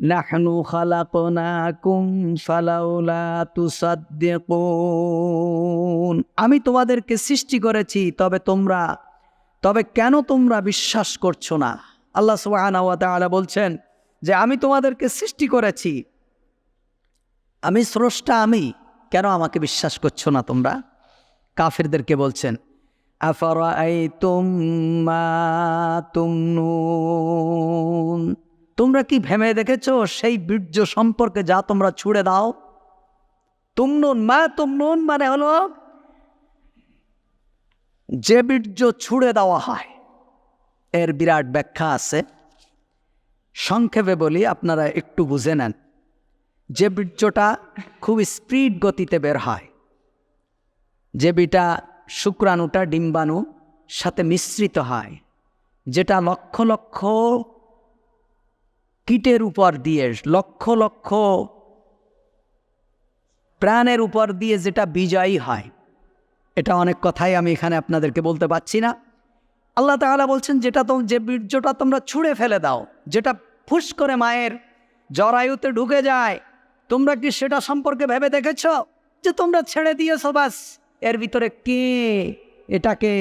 নাহনু খালাকনাকুম ফালাউলা তুসাদ্দিকুন। আমি তোমাদেরকে সৃষ্টি করেছি, তবে তোমরা, তবে কেন তোমরা বিশ্বাস করছ না? আল্লাহ তাআলা বলছেন যে, আমি তোমাদেরকে সৃষ্টি করেছি। আমি স্রষ্টা আমি, কেন আমাকে বিশ্বাস করছ না তোমরা? কাফেরদেরকে বলছেন, আফারাআইতুম মা তুমনুন। তোমরা কি ভেবে দেখেছ? সেই বীর্য সম্পর্কে যা তোমরা ছুড়ে দাও। তুমনুন মা, তুমনুন মানে হলো যে বীর্য ছুড়ে দেওয়া হয়। এর বিরাট ব্যাখ্যা আছে। সংক্ষেপে বলি, আপনারা একটু বুঝে নেন। যে বীর্যটা খুব স্পিড গতিতে বের হয়। যে বিটা শুক্রাণুটা ডিম্বাণু সাথে মিশ্রিত হয়। যেটা লক্ষ লক্ষ কীটের উপর দিয়ে, লক্ষ লক্ষ প্রাণের উপর দিয়ে যেটা বিজয়ী হয়। এটা অনেক কথাই আমি এখানে আপনাদেরকে বলতে পারছি না। আল্লাহ তাআলা বলছেন, যেটা তো যে বীর্যটা তোমরা ছুঁড়ে ফেলে দাও, যেটা ফুস করে মায়ের জরায়ুতে ঢুকে যায়, তোমরা কি সেটা সম্পর্কে ভেবে দেখেছ? যে তোমরা ছেড়ে দিয়েছ বাস, এর ভিতরে কে? এটাকে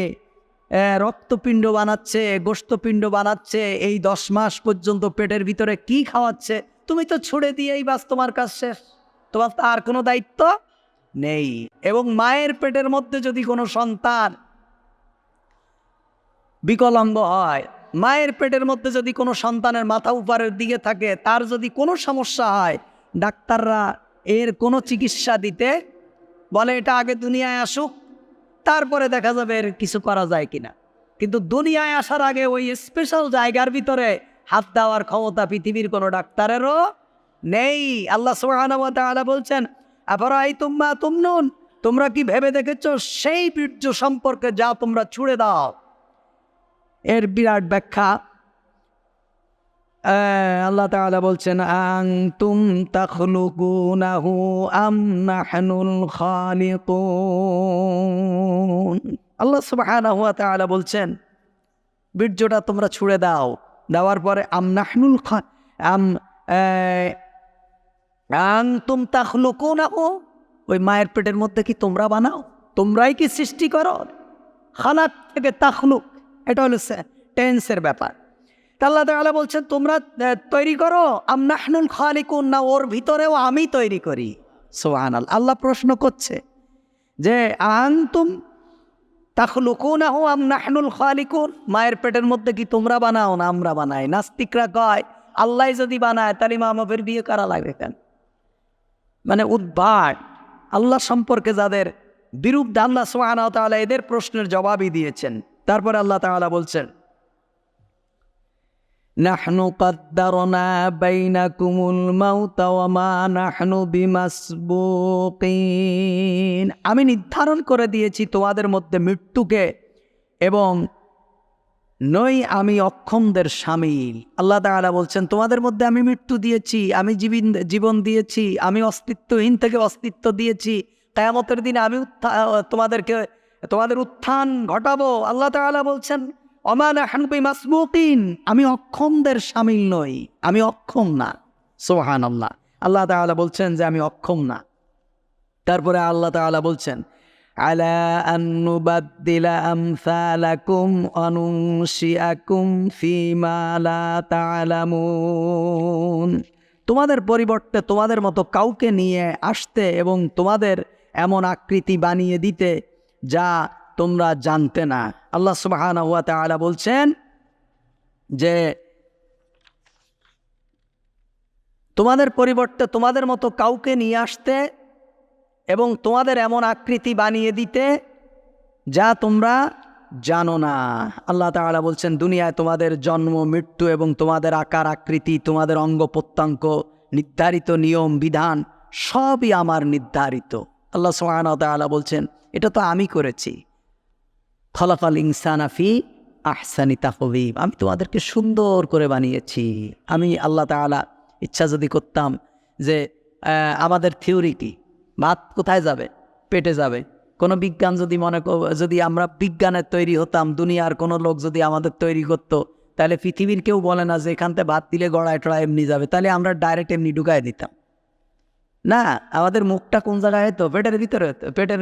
রক্তপিণ্ড বানাচ্ছে গোস্তপিণ্ড বানাচ্ছে, এই দশ মাস পর্যন্ত পেটের ভিতরে কি খাওয়াচ্ছে? তুমি তো ছুড়ে দিয়েই বাস তোমার কাজ শেষ। তোমার তো আর কোনো দায়িত্ব নেই। এবং মায়ের পেটের মধ্যে যদি কোনো সন্তান বিকলাঙ্গ হয়, মায়ের পেটের মধ্যে যদি কোনো সন্তানের মাথা উপরের দিকে থাকে, তার যদি কোনো সমস্যা হয়, ডাক্তাররা এর কোনো চিকিৎসা দিতে বলে, এটা আগে দুনিয়ায় আসুক। তারপরে দেখা যাবে এর কিছু করা যায় কিনা। কিন্তু দুনিয়ায় আসার আগে ওই স্পেশাল জায়গার ভিতরে হাত দেওয়ার ক্ষমতা পৃথিবীর কোনো ডাক্তারেরও নেই। আল্লাহ সুবহানাহু বলছেন আবার আফরাই তুম্মা তুমনুন? তোমরা কি ভেবে দেখেছ? সেই বীর্য সম্পর্কে যা তোমরা ছুড়ে দাও। এর বিরাট ব্যাখ্যা আল্লাহ তাআলা বলছেন আং তুম তাখলুকুনাহু আম নাহনুল খালিকুন। আল্লাহ সুবহানাহু ওয়া তাআলা বলছেন, বীর্যটা তোমরা ছুঁড়ে দাও। দেওয়ার পরে আম নাহনুল আম আং তুম তাখলুকুনাহু, ওই মায়ের পেটের মধ্যে কি তোমরা বানাও? তোমরাই কি সৃষ্টি করো? খালাক থেকে তাখলুক, এটা হলো টেন্সের ব্যাপার। আল্লাহ তাআলা বলছেন, তোমরা তৈরি করো। আম নাহনুল খালিকুন, না, ওর ভিতরেও আমি তৈরি করি। সোহানাল আল্লাহ প্রশ্ন করছে যে, আনতুম তাখলুকুনাহু আম নাহনুল খালিকুন? মায়ের পেটের মধ্যে কি তোমরা বানাও না আমরা বানাই? নাস্তিকরা কয়, আল্লাহ যদি বানায়, তাহলে মামাবের বিয়ে করা লাগবে কেন? মানে উদ্ভাট আল্লাহ সম্পর্কে যাদের বিরুদ্ধে আল্লাহ সোহানা তাহলে এদের প্রশ্নের জবাবই দিয়েছেন। তারপরে আল্লাহ তাআলা বলছেন নাহনু قدرنا بينكم الموت وما نحن بمسبوقين আমি নির্ধারণ করে দিয়েছি তোমাদের মধ্যে মৃত্যুকে এবং নই আমি অক্ষমদের সামিল আল্লাহ তাআলা বলছেন তোমাদের মধ্যে আমি মৃত্যু দিয়েছি আমি জীবন জীবন দিয়েছি আমি অস্তিত্বহীন থেকে অস্তিত্ব দিয়েছি কেয়ামতের দিনে আমি উত্থা- তোমাদেরকে তোমাদের উত্থান ঘটাবো আল্লাহ তাআলা বলছেন অমান হানবি মাসমুকিন আমি অক্ষমদের সামিল নই, আমি অক্ষম না। সোহান আল্লাহ আল্লাহ তাআলা বলছেন যে আমি অক্ষম না। তারপরে আল্লাহ তাআলা বলছেন অনুশিয়াকুম ফিমা তোমাদের পরিবর্তে তোমাদের মতো কাউকে নিয়ে আসতে এবং তোমাদের এমন আকৃতি বানিয়ে দিতে যা তোমরা জানতে না। আল্লাহ সুবহানাহু ওয়া তাআলা বলছেন যে, তোমাদের পরিবর্তে তোমাদের মতো কাউকে নিয়ে আসতে এবং তোমাদের এমন আকৃতি বানিয়ে দিতে যা তোমরা জানো না। আল্লাহ তাআলা বলছেন, দুনিয়ায় তোমাদের জন্ম, মৃত্যু এবং তোমাদের আকার, আকৃতি, তোমাদের অঙ্গ প্রত্যঙ্গ, নির্ধারিত নিয়ম, বিধান সবই আমার নির্ধারিত। আল্লাহ সুবহানাহু ওয়া তাআলা বলছেন, এটা তো আমি করেছি। খলাকাল ইনসানাফি আহসানি তাকবিব আমি তোমাদেরকে সুন্দর করে বানিয়েছি। আমি আল্লাহ তাআলা ইচ্ছা যদি করতাম যে আমাদের থিওরি কি ভাত কোথায় যাবে? পেটে যাবে। কোনো বিজ্ঞান যদি মনে যদি আমরা বিজ্ঞানের তৈরি হতাম, দুনিয়ার কোনো লোক যদি আমাদের তৈরি করতো, তাহলে পৃথিবীর কেউ বলে না যে, এখান থেকে ভাত দিলে গড়ায় টড়ায় এমনি যাবে। তাহলে আমরা ডাইরেক্ট এমনি ঢুকাই দিতাম। না, আমাদের মুখটা কোন জায়গায়? হতো পেটের ভিতরে হতো পেটের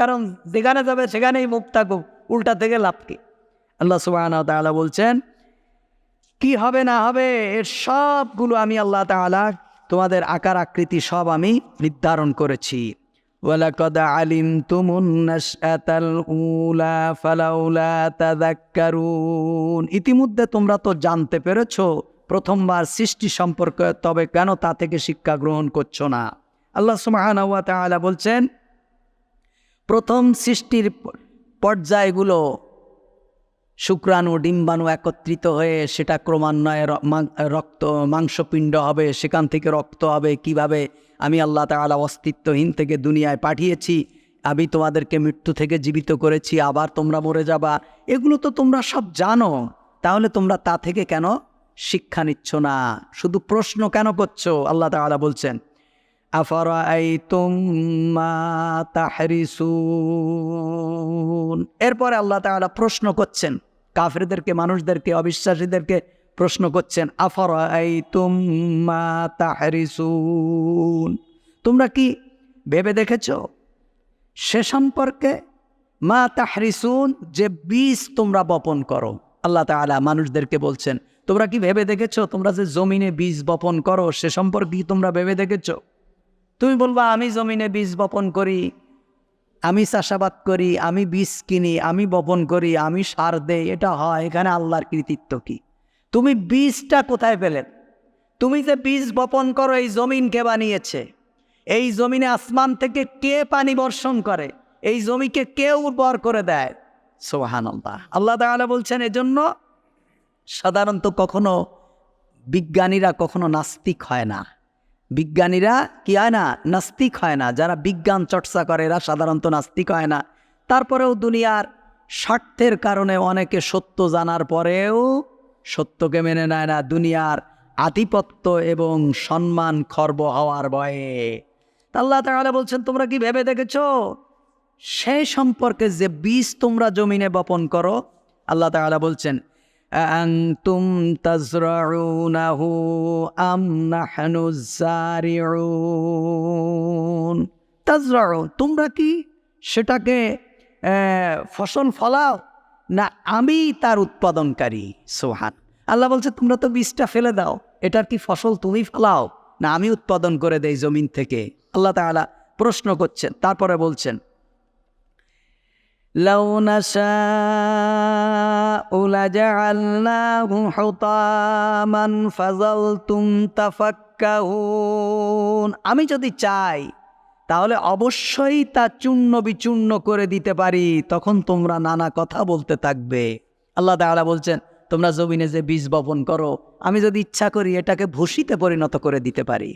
কারণ যেখানে যাবে সেখানেই মুখ থাকুক। উল্টা থেকে লাভ কি? আল্লাহ সুবাহ তাআলা বলছেন, কি হবে না হবে, এর সবগুলো আমি আল্লাহ তাআলা, তোমাদের আকার আকৃতি সব আমি নির্ধারণ করেছি। ইতিমধ্যে তোমরা তো জানতে পেরেছ, প্রথমবার সৃষ্টি সম্পর্কে, তবে কেন তা থেকে শিক্ষা গ্রহণ করছ না? আল্লাহ তাআলা বলছেন, প্রথম সৃষ্টির পর্যায়গুলো শুক্রাণু ডিম্বাণু একত্রিত হয়ে সেটা ক্রমান্বয়ে রক্ত, মাংসপিণ্ড হবে, সেখান থেকে রক্ত হবে। কীভাবে? আমি আল্লাহ তাআলা অস্তিত্বহীন থেকে দুনিয়ায় পাঠিয়েছি। আমি তোমাদেরকে মৃত্যু থেকে জীবিত করেছি, আবার তোমরা মরে যাবা। এগুলো তো তোমরা সব জানো। তাহলে তোমরা তা থেকে কেন শিক্ষা নিচ্ছ না? শুধু প্রশ্ন কেন করছ? আল্লাহ তাআলা বলছেন এরপরে আল্লাহ তাআলা প্রশ্ন করছেন, কাফেরদেরকে, মানুষদেরকে, অবিশ্বাসীদেরকে প্রশ্ন করছেন মা তাহরিসুন? তোমরা কি ভেবে দেখেছ? সে সম্পর্কে মা তাহরিসুন, যে বীজ তোমরা বপন করো। আল্লাহ তাআলা মানুষদেরকে বলছেন, তোমরা কি ভেবে দেখেছ? তোমরা যে জমিনে বীজ বপন করো, সে সম্পর্কে কি তোমরা ভেবে দেখেছ? তুমি বলবা, আমি জমিনে বীজ বপন করি, আমি চাষাবাদ করি, আমি বীজ কিনি, আমি বপন করি, আমি সার দেই। এটা হয়, এখানে আল্লাহর কৃতিত্ব কি? তুমি বীজটা কোথায় পেলেন তুমি যে বীজ বপন করো, এই জমিন কে বানিয়েছে? এই জমিনে আসমান থেকে কে পানি বর্ষণ করে? এই জমিকে কে উর্বর করে দেয়? সোহান আল্লাহ আল্লাহ তাআলা বলছেন, এজন্য সাধারণত কখনো বিজ্ঞানীরা কখনো নাস্তিক হয় না। বিজ্ঞানীরা কি হয় না, নাস্তিক হয় না। যারা বিজ্ঞান চর্চা করে, এরা সাধারণত নাস্তিক হয় না। তারপরেও দুনিয়ার স্বার্থের কারণে অনেকে সত্য জানার পরেও সত্যকে মেনে নেয় না। দুনিয়ার আধিপত্য এবং সম্মান খর্ব হওয়ার ভয়ে। আল্লাহ তাআলা বলছেন, তোমরা কি ভেবে দেখেছ? সেই সম্পর্কে যে বীজ তোমরা জমিনে বপন করো, আল্লাহ তাআলা বলছেন أأنتم تزرعونه أم نحن الزارعون তাজরাউন তোমরা কি সেটাকে আহ, ফসল ফলাও না আমি তার উৎপাদনকারী সোহান আল্লাহ বলছে তোমরা তো বীজটা ফেলে দাও এটার কি ফসল তুমি ফলাও না আমি উৎপাদন করে দেই জমিন থেকে আল্লাহ তাআলা প্রশ্ন করছেন তারপরে বলছেন لو نشاء لجعلناه حطاما فظلتم تفكهون আমি যদি চাই তাহলে অবশ্যই তা চূর্ণ বিচূর্ণ করে দিতে পারি তখন তোমরা নানা কথা বলতে থাকবে আল্লাহ তাআলা বলছেন তোমরা জমিনে যে বীজ বপন করো আমি যদি ইচ্ছা করি এটাকে ভূষিতে পরিণত করে দিতে পারি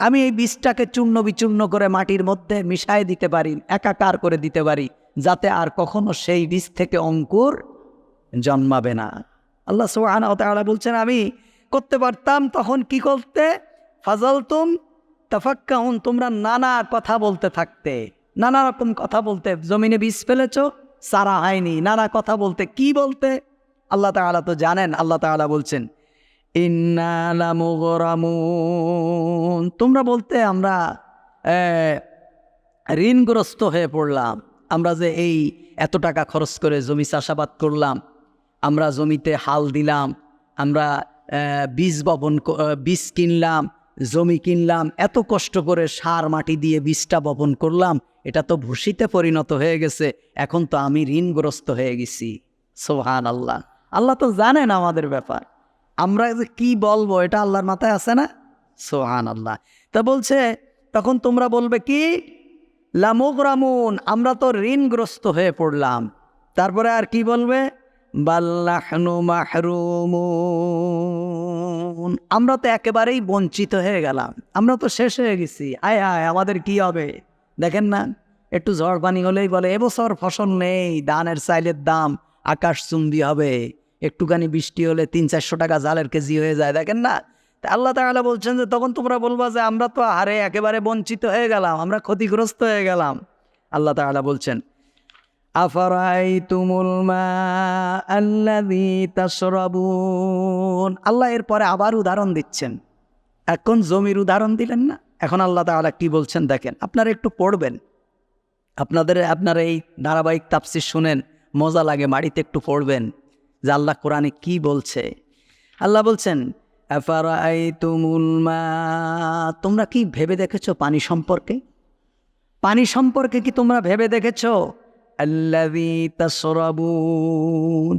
আমি এই বীজটাকে চূর্ণ বিচূর্ণ করে মাটির মধ্যে মিশায় দিতে পারি একাকার করে দিতে পারি যাতে আর কখনো সেই বীজ থেকে অঙ্কুর জন্মাবে না। আল্লাহ তাআলা বলছেন, আমি করতে পারতাম তখন কি করতে? ফাজালতুম তাফাক্কাহুন তোমরা নানা কথা বলতে থাকতে, নানা রকম কথা বলতে, জমিনে বীজ ফেলেছ, সারা হয়নি, নানা কথা বলতে কি বলতে? আল্লাহ তাআলা তো জানেন, আল্লাহ তাআলা বলছেন তোমরা বলতে আমরা ঋণগ্রস্ত হয়ে পড়লাম। আমরা যে এই এত টাকা খরচ করে জমি চাষাবাদ করলাম, আমরা জমিতে হাল দিলাম, আমরা বীজ বপন বীজ কিনলাম, জমি কিনলাম, এত কষ্ট করে সার, মাটি দিয়ে বীজটা বপন করলাম, এটা তো ভূষিতে পরিণত হয়ে গেছে, এখন তো আমি ঋণগ্রস্ত হয়ে গেছি। সোহান আল্লাহ আল্লাহ তো জানেন আমাদের ব্যাপার। আমরা যে কি বলব, এটা আল্লাহর মাথায় আছে না? সোহান আল্লাহ তা বলছে, তখন তোমরা বলবে কি? লামুগরামুন আমরা তো ঋণগ্রস্ত হয়ে পড়লাম। তারপরে আর কি বলবে? বাল্লাহনু মাহরুমুন। আমরা তো একেবারেই বঞ্চিত হয়ে গেলাম। আমরা তো শেষ হয়ে গেছি। আয় আয়, আমাদের কি হবে? দেখেন না? একটু ঝড় পানি হলেই বলে, এবছর ফসল নেই, ধানের চাইলের দাম আকাশ চুম্বি হবে। একটুখানি বৃষ্টি হলে তিন চারশো টাকা জালের কেজি হয়ে যায়। দেখেন না? আল্লাহ তাআলা বলছেন যে, তখন তোমরা বলবা যে, আমরা তো হারে একেবারে বঞ্চিত হয়ে গেলাম, আমরা ক্ষতিগ্রস্ত হয়ে গেলাম। আল্লাহ তাআলা বলছেন, আফারাইতুমুল মা আল্লাযী তাশরাবুন? আল্লাহ এরপরে আবার উদাহরণ দিচ্ছেন। এখন জমির উদাহরণ দিলেন না? এখন আল্লাহ তাআলা কি বলছেন দেখেন, আপনারা একটু পড়বেন। আপনাদের, আপনার এই ধারাবাহিক তাপসি শুনেন, মজা লাগে বাড়িতে একটু পড়বেন যে, আল্লাহ কোরআনে কি বলছে? আল্লাহ বলছেন মা তোমরা কি ভেবে দেখেছ পানি সম্পর্কে? পানি সম্পর্কে কি তোমরা ভেবে দেখেছ? আল্লাযী তাশরাবু,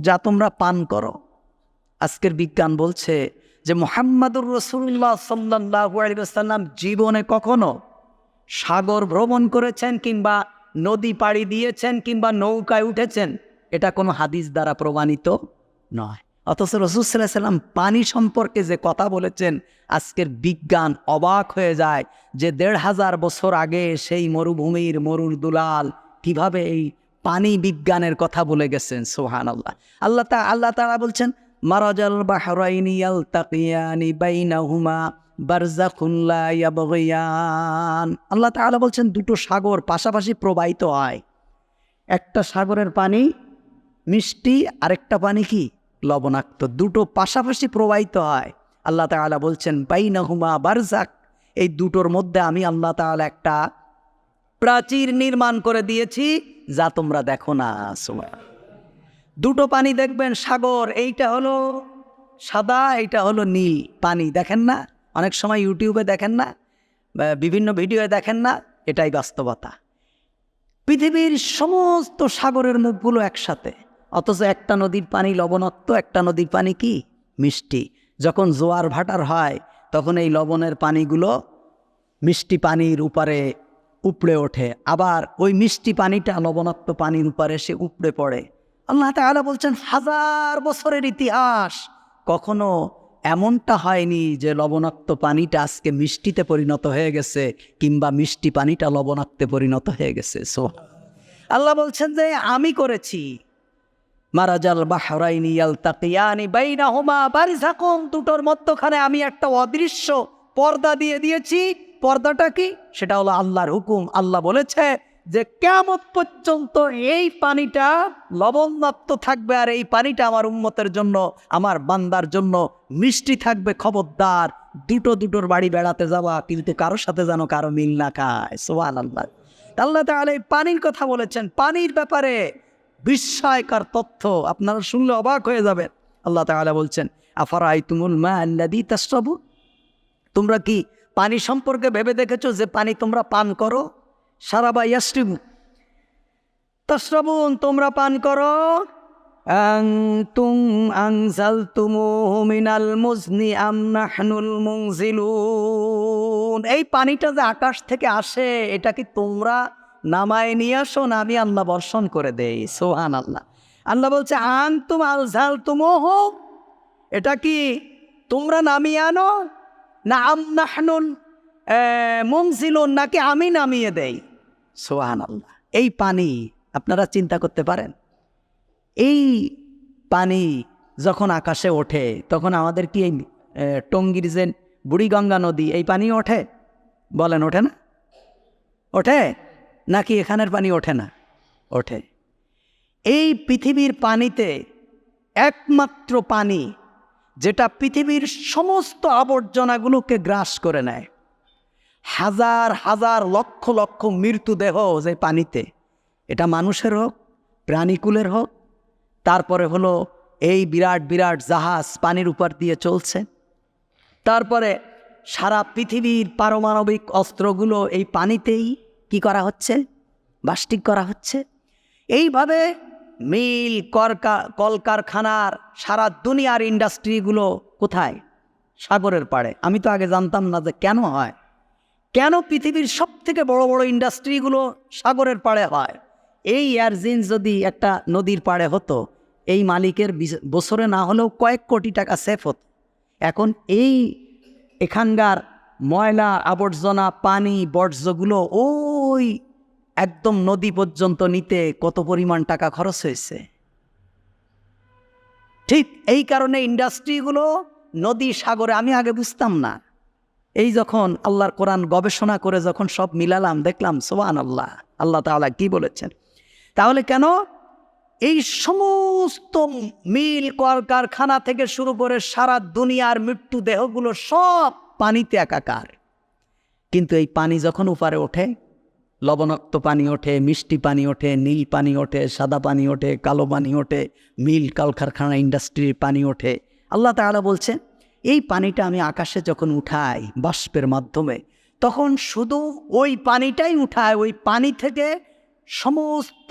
যা তোমরা পান করো। আজকের বিজ্ঞান বলছে যে মোহাম্মদুর রসুল্লাহ সাল্লাহ আলিয়াল্লাম জীবনে কখনো সাগর ভ্রমণ করেছেন কিংবা নদী পাড়ি দিয়েছেন কিংবা নৌকায় উঠেছেন, এটা কোনো হাদিস দ্বারা প্রমাণিত নয়। অথচ রসুল্লাহ সাল্লাম পানি সম্পর্কে যে কথা বলেছেন, আজকের বিজ্ঞান অবাক হয়ে যায় যে দেড় হাজার বছর আগে সেই মরুভূমির মরুর দুলাল কীভাবে এই পানি বিজ্ঞানের কথা বলে গেছেন সোহান আল্লাহ আল্লাহ তা, আল্লাহ তারা বলছেন, মারাজাল বাহরাইনি ইয়াবগিয়ান। আল্লাহ তাআলা বলছেন, দুটো সাগর পাশাপাশি প্রবাহিত হয়। একটা সাগরের পানি মিষ্টি, আরেকটা পানি কি? লবণাক্ত দুটো পাশাপাশি প্রবাহিত হয়। আল্লাহ তাআলা বলছেন, বাইনাহুমা বারজাক এই দুটোর মধ্যে আমি আল্লাহ তাআলা একটা প্রাচীর নির্মাণ করে দিয়েছি, যা তোমরা দেখো না। সুমা দুটো পানি দেখবেন, সাগর, এইটা হলো সাদা, এইটা হলো নীল পানি, দেখেন না? অনেক সময় ইউটিউবে দেখেন না? বিভিন্ন ভিডিওয়ে দেখেন না? এটাই বাস্তবতা। পৃথিবীর সমস্ত সাগরের মুখগুলো একসাথে। অথচ একটা নদীর পানি লবণাক্ত, একটা নদীর পানি কি? মিষ্টি। যখন জোয়ার ভাটার হয়, তখন এই লবণের পানিগুলো মিষ্টি পানির উপরে উপড়ে ওঠে। আবার ওই মিষ্টি পানিটা লবণাক্ত পানির উপরে সে উপড়ে পড়ে। আল্লাহ তাআলা বলছেন, হাজার বছরের ইতিহাস। কখনো এমনটা হয়নি যে লবণাক্ত পানিটা আজকে মিষ্টিতে পরিণত হয়ে গেছে কিংবা মিষ্টি পানিটা লবণাক্তে পরিণত হয়ে গেছে। সো আল্লাহ বলছেন যে, আমি করেছি। মারাজাল বাহরাইনি ইয়ালতাকিয়ানি বাইনাহুমা বারিজাকুম দুটোর মধ্যখানে আমি একটা অদৃশ্য পর্দা দিয়ে দিয়েছি। পর্দাটা কি? সেটা হলো আল্লাহর হুকুম। আল্লাহ বলেছে যে কেমন পর্যন্ত এই পানিটা লবণাক্ত থাকবে আর এই পানিটা আমার উন্মতের জন্য, আমার বান্দার জন্য মিষ্টি থাকবে, খবরদার। দুটো দুটোর বাড়ি বেড়াতে যাওয়া কিন্তু কারোর সাথে যেন কারও মিল না খায়। সোয়ান আল্লাহ আল্লাহ তাহলে পানির কথা বলেছেন। পানির ব্যাপারে বিস্ময়কর তথ্য আপনারা শুনলে অবাক হয়ে যাবেন। আল্লাহ তাআলা বলছেন আফারাই তুমুল মা আল্লাদি তাসরাবু তোমরা কি পানি সম্পর্কে ভেবে দেখেছ যে পানি তোমরা পান করো? সারাবা ইয়াসরিবু তসরাবুন তোমরা পান করো। আং তুং আংজাল তুমু মিনাল মুজনি আম নাহনুল মুনজিলুন। এই পানিটা যে আকাশ থেকে আসে, এটা কি তোমরা নামায় নিয়ে আসো না, আমি আল্লাহ বর্ষণ করে দেই সোহান আল্লাহ আল্লাহ বলছে আং তুম আল ঝাল তুমোহ এটা কি তোমরা নামিয়ে আনো? না আম নাহনুল নাকি আমি নামিয়ে দেই? সোহান আল্লাহ এই পানি আপনারা চিন্তা করতে পারেন। এই পানি যখন আকাশে ওঠে, তখন আমাদের কি এই টঙ্গীর যে বুড়িগঙ্গা নদী, এই পানি ওঠে? বলেন, ওঠে না? ওঠে? নাকি এখানের পানি ওঠে না? ওঠে। এই পৃথিবীর পানিতে একমাত্র পানি, যেটা পৃথিবীর সমস্ত আবর্জনাগুলোকে গ্রাস করে নেয়। হাজার হাজার, লক্ষ লক্ষ মৃত্যুদেহ যে পানিতে, এটা মানুষের হোক, প্রাণীকুলের হোক, তারপরে হলো এই বিরাট বিরাট জাহাজ পানির উপর দিয়ে চলছে। তারপরে সারা পৃথিবীর পারমাণবিক অস্ত্রগুলো এই পানিতেই কি করা হচ্ছে? বাস্টিক করা হচ্ছে। এইভাবে মিল, করকা, কলকারখানার সারা দুনিয়ার ইন্ডাস্ট্রিগুলো কোথায়? সাগরের পাড়ে। আমি তো আগে জানতাম না যে কেন হয়। কেন পৃথিবীর সব থেকে বড় বড় ইন্ডাস্ট্রিগুলো সাগরের পাড়ে হয়? এই এয়ারজিন যদি একটা নদীর পাড়ে হতো, এই মালিকের বছরে না হলেও কয়েক কোটি টাকা সেফ হতো। এখন এই এখানকার ময়লা, আবর্জনা, পানি, বর্জ্যগুলো ওই একদম নদী পর্যন্ত নিতে কত পরিমাণ টাকা খরচ হয়েছে? ঠিক এই কারণে ইন্ডাস্ট্রিগুলো নদী সাগরে আমি আগে বুঝতাম না। এই যখন আল্লাহর কোরআন গবেষণা করে যখন সব মিলালাম, দেখলাম সোয়ান আল্লাহ আল্লাহ তাআলা কি বলেছেন? তাহলে কেন? এই সমস্ত মিল, কলকারখানা থেকে শুরু করে সারা দুনিয়ার মৃত্যু দেহগুলো সব পানিতে একাকার। কিন্তু এই পানি যখন উপরে ওঠে, লবণাক্ত পানি ওঠে, মিষ্টি পানি ওঠে, নীল পানি ওঠে, সাদা পানি ওঠে, কালো পানি ওঠে, মিল, কলকারখানা ইন্ডাস্ট্রির পানি ওঠে, আল্লাহ তাআলা বলছেন এই পানিটা আমি আকাশে যখন উঠাই বাষ্পের মাধ্যমে, তখন শুধু ওই পানিটাই উঠায়, ওই পানি থেকে সমস্ত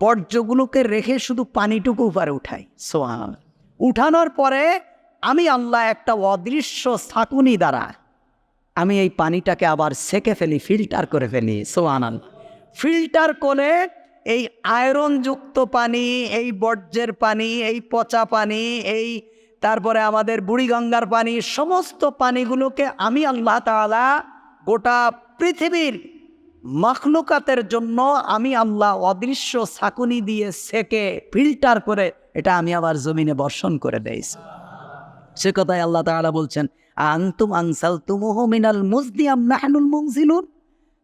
বর্জ্যগুলোকে রেখে শুধু পানিটুকু উপরে উঠাই সোহান উঠানোর পরে আমি আল্লাহ একটা অদৃশ্য ছাকুনি দ্বারা আমি এই পানিটাকে আবার সেকে ফেলি, ফিল্টার করে ফেলি সোহান আল্লাহ ফিল্টার করে এই আয়রনযুক্ত পানি, এই বর্জ্যের পানি, এই পচা পানি, এই তারপরে আমাদের বুড়িগঙ্গার পানি, সমস্ত পানিগুলোকে আমি আল্লাহ তাআলা গোটা পৃথিবীর মখলুকাতের জন্য আমি আল্লাহ অদৃশ্য ছাকুনি দিয়ে সেকে ফিল্টার করে এটা আমি আবার জমিনে বর্ষণ করে দেই সে কথায় আল্লাহ তাআলা বলছেন, আনতুম আনসাল তুমুহ মিনাল মুজদিয়াম নাহনুল মুনজিলুন?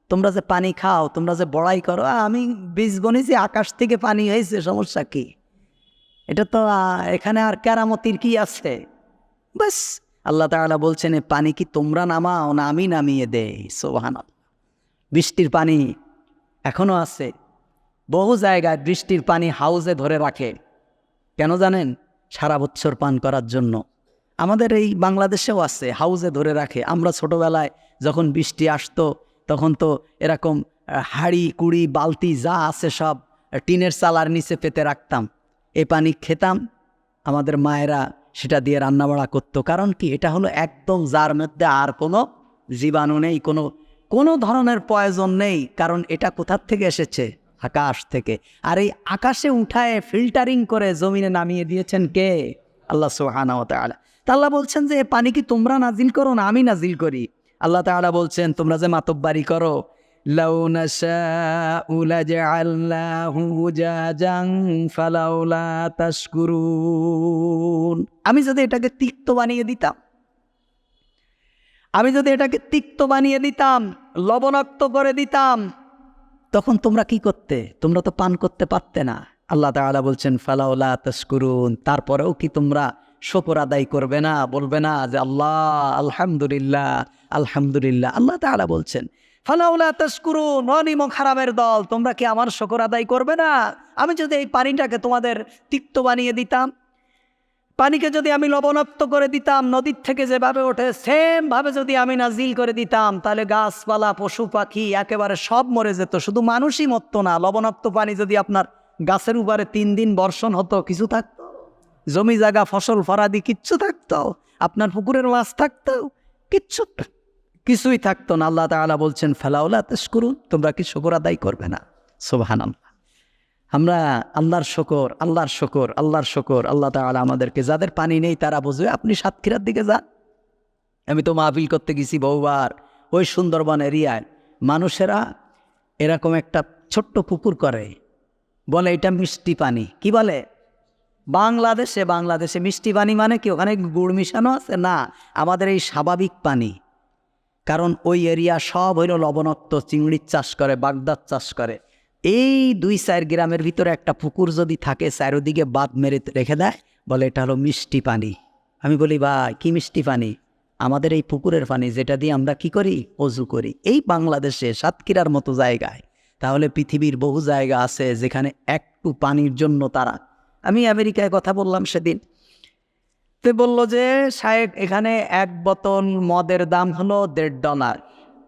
তোমরা যে পানি খাও, তোমরা যে বড়াই করো, আমি বীজ বনেছি, আকাশ থেকে পানি হয়েছে, সমস্যা কি? এটা তো এখানে আর কেরামতির কি আছে? বাস আল্লাহ তাআলা বলছেন পানি কি তোমরা নামাও না আমি নামিয়ে দেই? সোহান বৃষ্টির পানি এখনও আছে। বহু জায়গায় বৃষ্টির পানি হাউজে ধরে রাখে। কেন জানেন? সারা বছর পান করার জন্য। আমাদের এই বাংলাদেশেও আছে, হাউজে ধরে রাখে। আমরা ছোটবেলায় যখন বৃষ্টি আসতো, তখন তো এরকম হাঁড়ি, কুড়ি, বালতি, যা আছে সব টিনের চালার নিচে পেতে রাখতাম। এ পানি খেতাম, আমাদের মায়েরা সেটা দিয়ে রান্নাবাড়া করতো। কারণ কি? এটা হলো একদম যার মধ্যে আর কোনো জীবাণু নেই, কোনো কোনো ধরনের প্রয়োজন নেই। কারণ এটা কোথার থেকে এসেছে? আকাশ থেকে। আর এই আকাশে উঠায় ফিল্টারিং করে জমিনে নামিয়ে দিয়েছেন কে? আল্লাহ সুহানা তাআলা। তা আল্লাহ বলছেন যে পানি কি তোমরা নাজিল করো না আমি নাজিল করি? আল্লাহ তাআলা বলছেন, তোমরা যে মাতব্বারি করো আমি যদি এটাকে তিক্ত বানিয়ে দিতাম, আমি যদি এটাকে তিক্ত বানিয়ে দিতাম, লবণাক্ত করে দিতাম, তখন তোমরা কি করতে? তোমরা তো পান করতে পারতে না। আল্লাহ তাআলা বলছেন, ফালাউলা তাশকুরুন। তারপরেও কি তোমরা শকর আদায় করবে না, বলবে না যে আল্লাহ, আলহামদুলিল্লাহ আলহামদুলিল্লাহ। আল্লাহ তাআলা বলছেন, ফালাউলা তাশকুরুন, অনিমক হারামের দল, তোমরা কি আমার শকর আদায় করবে না? আমি যদি এই পানিটাকে তোমাদের তিক্ত বানিয়ে দিতাম, পানিকে যদি আমি লবণাক্ত করে দিতাম, নদীর থেকে যেভাবে ওঠে সেম ভাবে যদি আমি নাজিল করে দিতাম, তাহলে গাছপালা, পশু পাখি একেবারে সব মরে যেত। শুধু মানুষই মরতো না, লবণাক্ত পানি যদি আপনার গাছের উপরে তিন দিন বর্ষণ হতো, কিছু থাকতো জমি, জায়গা, ফসল, ফরাদি কিচ্ছু থাকতো। আপনার পুকুরের মাছ থাকতো, কিচ্ছু কিছুই থাকতো না। আল্লাহ তাআলা বলছেন ফেলাওলা করুন তোমরা কি শুকর আদায় করবে না? সোবাহান আমরা আল্লাহর শকর আল্লাহর শকর আল্লাহর শকর। আল্লাহ তাআলা আমাদেরকে যাদের পানি নেই, তারা বুঝবে, আপনি সাতক্ষীরার দিকে যান। আমি তো মাহফিল করতে গেছি বহুবার, ওই সুন্দরবন এরিয়ায়। মানুষেরা এরকম একটা ছোট্ট পুকুর করে। বলে, এটা মিষ্টি পানি। কি বলে? বাংলাদেশে বাংলাদেশে মিষ্টি পানি মানে কি? ওখানে গুড় মিশানো আছে? না, আমাদের এই স্বাভাবিক পানি। কারণ ওই এরিয়া সব হইল লবণাক্ত, চিংড়ির চাষ করে, বাগদার চাষ করে। এই দুই চার গ্রামের ভিতরে একটা পুকুর যদি থাকে, চারোদিকে বাদ মেরে রেখে দেয়, বলে এটা হলো মিষ্টি পানি। আমি বলি, ভাই, কি মিষ্টি পানি? আমাদের এই পুকুরের পানি, যেটা দিয়ে আমরা কি করি? অজু করি। এই বাংলাদেশে সাতক্ষীরার মতো জায়গায়, তাহলে পৃথিবীর বহু জায়গা আছে যেখানে একটু পানির জন্য তারা আমি আমেরিকায় কথা বললাম সেদিন। তে বলল যে, সাহেব, এখানে এক বোতল মদের দাম হলো দেড় ডলার,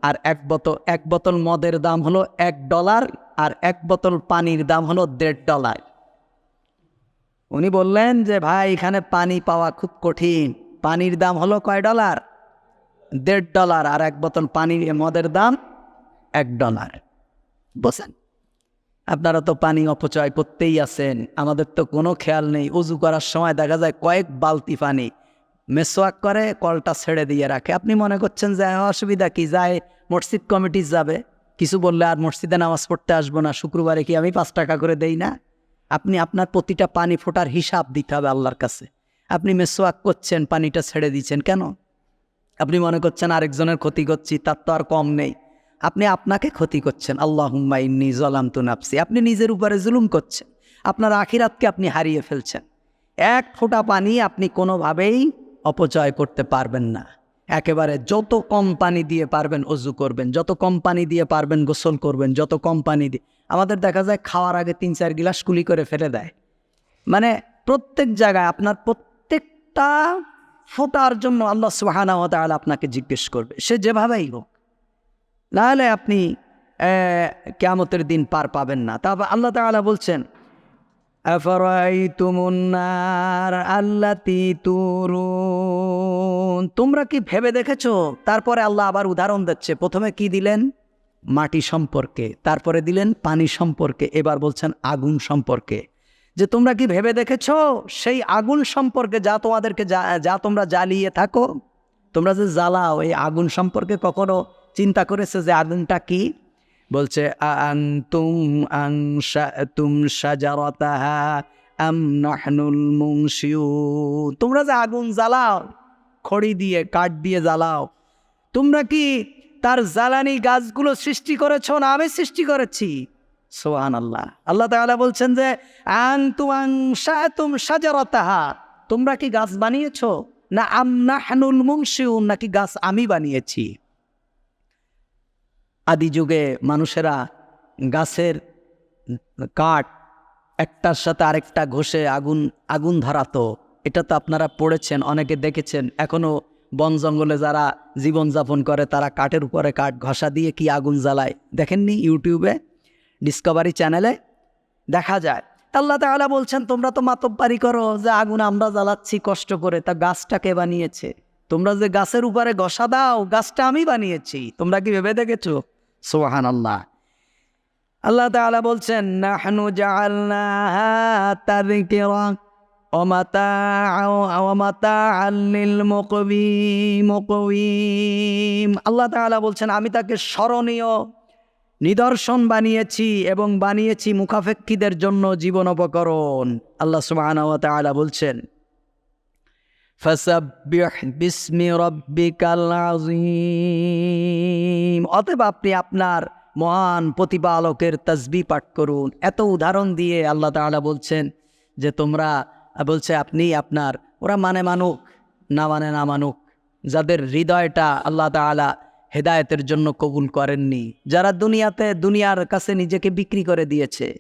আর এক বোতল এক বোতল মদের দাম হলো এক ডলার, আর এক বোতল পানির দাম হলো দেড় ডলার। উনি বললেন যে, ভাই, এখানে পানি পাওয়া খুব কঠিন। পানির দাম হলো কয় ডলার? দেড় ডলার, আর এক বোতল পানির মদের দাম এক ডলার। বসেন। আপনারা তো পানি অপচয় করতেই আছেন আমাদের তো কোনো খেয়াল নেই। উজু করার সময় দেখা যায় কয়েক বালতি পানি মেসোয়াক করে কলটা ছেড়ে দিয়ে রাখে। আপনি মনে করছেন যে "হ্যাঁ, অসুবিধা কি? যায় মসজিদ কমিটি যাবে। কিছু বললে আর মসজিদে নামাজ পড়তে আসব না শুক্রবারে কি আমি পাঁচ টাকা করে দেই না? আপনি আপনার প্রতিটা পানি ফোটার হিসাব দিতে হবে আল্লাহর কাছে। আপনি মেসোয়াক করছেন পানিটা ছেড়ে দিচ্ছেন কেন? আপনি মনে করছেন আরেকজনের ক্ষতি করছি তার তো আর কম নেই। আপনি আপনাকে ক্ষতি করছেন। আল্লাহ ইন্নি জলাম তু নাফসি। আপনি নিজের উপরে জুলুম করছেন। আপনার আখিরাতকে আপনি হারিয়ে ফেলছেন। এক ফোঁটা পানি আপনি কোনোভাবেই অপচয় করতে পারবেন না। একেবারে যত কম পানি দিয়ে পারবেন অজু করবেন, যত কম পানি দিয়ে পারবেন গোসল করবেন, যত কম পানি দিয়ে আমাদের দেখা যায় খাওয়ার আগে তিন চার গিলাস কুলি করে ফেলে দেয়। মানে প্রত্যেক জায়গায় আপনার প্রত্যেকটা ফোটার জন্য আল্লাহ সুহানা তাহলে আপনাকে জিজ্ঞেস করবে। সে যেভাবেই হোক। নাহলে আপনি কেমতের দিন পার পাবেন না। তারপর আল্লাহ তাআলা বলছেন তোমরা কি ভেবে দেখেছ? তারপরে আল্লাহ আবার উদাহরণ দিচ্ছে। প্রথমে কি দিলেন? মাটি সম্পর্কে, তারপরে দিলেন পানি সম্পর্কে, এবার বলছেন আগুন সম্পর্কে। যে তোমরা কি ভেবে দেখেছ? সেই আগুন সম্পর্কে যা তোমাদেরকে যা যা তোমরা জ্বালিয়ে থাকো, তোমরা যে জ্বালাও, এই আগুন সম্পর্কে কখনো চিন্তা করেছে যে আগুনটা কি? বলছে আন্তুম তুম সাজারতাহা আম তোমরা যে আগুন জ্বালাও, খড়ি দিয়ে, কাঠ দিয়ে জ্বালাও, তোমরা কি তার জ্বালানি গাছগুলো সৃষ্টি করেছ না আমি সৃষ্টি করেছি? সোহান আল্লাহ আল্লাহ তাআলা বলছেন যে আং তুম তুম সাজারতাহা তোমরা কি গাছ বানিয়েছ? না আম নাহনুল মুংশিউ নাকি গাছ আমি বানিয়েছি? আদি যুগে মানুষেরা গাছের কাঠ একটার সাথে আরেকটা ঘষে আগুন আগুন ধরাতো। এটা তো আপনারা পড়েছেন, অনেকে দেখেছেন। এখনও বন জঙ্গলে যারা জীবনযাপন করে, তারা কাঠের উপরে কাঠ ঘষা দিয়ে কি আগুন জ্বালায়। দেখেননি ইউটিউবে ডিসকভারি চ্যানেলে দেখা যায়। আল্লাহ তাআলা বলছেন, তোমরা তো মাতব্বারি করো যে আগুন আমরা জ্বালাচ্ছি, কষ্ট করে। তা গাছটাকে বানিয়েছে? তোমরা যে গাছের উপরে ঘষা দাও, গাছটা আমি বানিয়েছি। তোমরা কি ভেবে দেখেছ? সোহান আল্লাহ আল্লাহ তাআলা বলছেন, নাহনু আল্লাহ তাআলা বলছেন, আমি তাকে স্মরণীয় নিদর্শন বানিয়েছি এবং বানিয়েছি মুখাফেক্ষীদের জন্য জীবন উপকরণ। আল্লাহ তাআলা বলছেন অতএব আপনি আপনার মহান প্রতিপালকের তসবি পাঠ করুন। এত উদাহরণ দিয়ে আল্লাহ তাআলা বলছেন যে তোমরা, বলছে আপনি আপনার, ওরা মানে মানুক, না মানে না মানুক, যাদের হৃদয়টা আল্লাহ তাআলা হেদায়েতের জন্য কবুল করেননি। যারা দুনিয়াতে, দুনিয়ার কাছে নিজেকে বিক্রি করে দিয়েছে,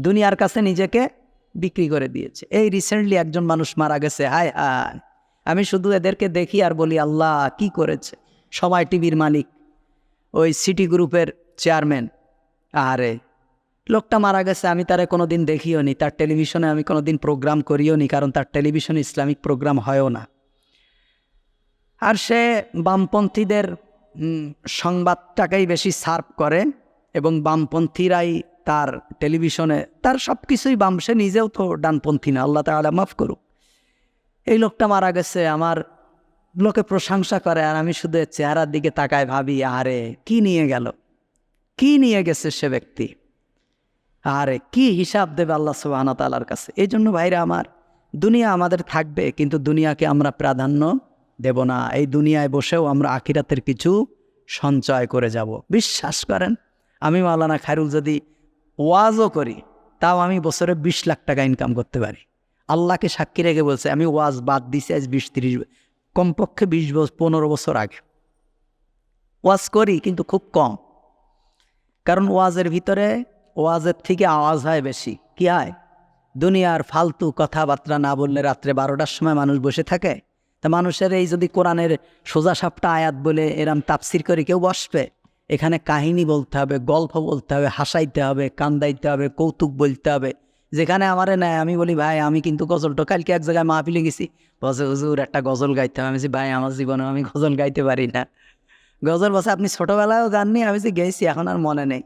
দুনিয়ার কাছে নিজেকে বিক্রি করে দিয়েছে। এই রিসেন্টলি একজন মানুষ মারা গেছে, হায় হায়। আমি শুধু এদেরকে দেখি আর বলি, আল্লাহ, কি করেছে? সময় টিভির মালিক। ওই সিটি গ্রুপের চেয়ারম্যান। আরে, লোকটা মারা গেছে, আমি তারে কোনো দিন দেখিও নি। তার টেলিভিশনে আমি কোনো দিন প্রোগ্রাম করিও নি, কারণ তার টেলিভিশনে ইসলামিক প্রোগ্রাম হয়ও না। আর সে বামপন্থীদের সংবাদটাকেই বেশি সার্ভ করে এবং বামপন্থীরাই তার টেলিভিশনে, তার সব কিছুই বাম, সে নিজেও তো ডানপন্থী না, আল্লাহ তাআলা মাফ করুক। এই লোকটা মারা গেছে, আমার লোকে প্রশংসা করে আর আমি শুধু চেহারার দিকে তাকায় ভাবি, আরে কি নিয়ে গেল? কি নিয়ে গেছে সে ব্যক্তি? আরে কি হিসাব দেবে আল্লাহ সুবাহন তালার কাছে? এই জন্য ভাইরা আমার, দুনিয়া আমাদের থাকবে, কিন্তু দুনিয়াকে আমরা প্রাধান্য দেব না। এই দুনিয়ায় বসেও আমরা আখিরাতের কিছু সঞ্চয় করে যাব। বিশ্বাস করেন, আমি মাওলানা খায়রুল যদি ওয়াজও করি, তাও আমি বছরে বিশ লাখ টাকা ইনকাম করতে পারি। আল্লাহকে সাক্ষী রেখে বলছে, আমি ওয়াজ বাদ দিছি আজ বিশ তিরিশ কমপক্ষে বিশ বছর পনেরো বছর আগে। ওয়াজ করি কিন্তু খুব কম। কারণ ওয়াজের ভিতরে ওয়াজের থেকে আওয়াজ হয় বেশি। কি হয়? দুনিয়ার ফালতু কথাবার্তা না বললে রাত্রে বারোটার সময় মানুষ বসে থাকে। তা মানুষের এই যদি কোরআনের সোজা সাপটা আয়াত বলে এরম তাপসির করে কেউ বসবে, এখানে কাহিনী বলতে হবে, গল্প বলতে হবে, হাসাইতে হবে, কান্দাইতে হবে, কৌতুক বলতে হবে। যেখানে আমারে নেয়, আমি বলি, ভাই, আমি কিন্তু গজলটা কালকে এক জায়গায় মা মাহফিলে গেছি। বসে হুজুর, একটা গজল গাইতে আমি ভাই, আমার জীবনে আমি গজল গাইতে পারি না। গজল বসে আপনি ছোটোবেলায়ও গাননি? আমি যে গেছি এখন আর মনে নেই।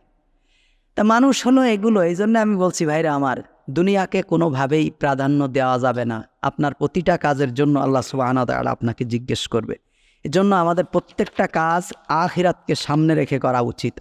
তা মানুষ হলো এগুলো এই জন্য আমি বলছি, ভাইরা আমার, দুনিয়াকে কোনোভাবেই প্রাধান্য দেওয়া যাবে না। আপনার প্রতিটা কাজের জন্য আল্লাহ সুবাহ আপনাকে জিজ্ঞেস করবে। এজন্য আমাদের প্রত্যেকটা কাজ আখিরাতকে সামনে রেখে করা উচিত।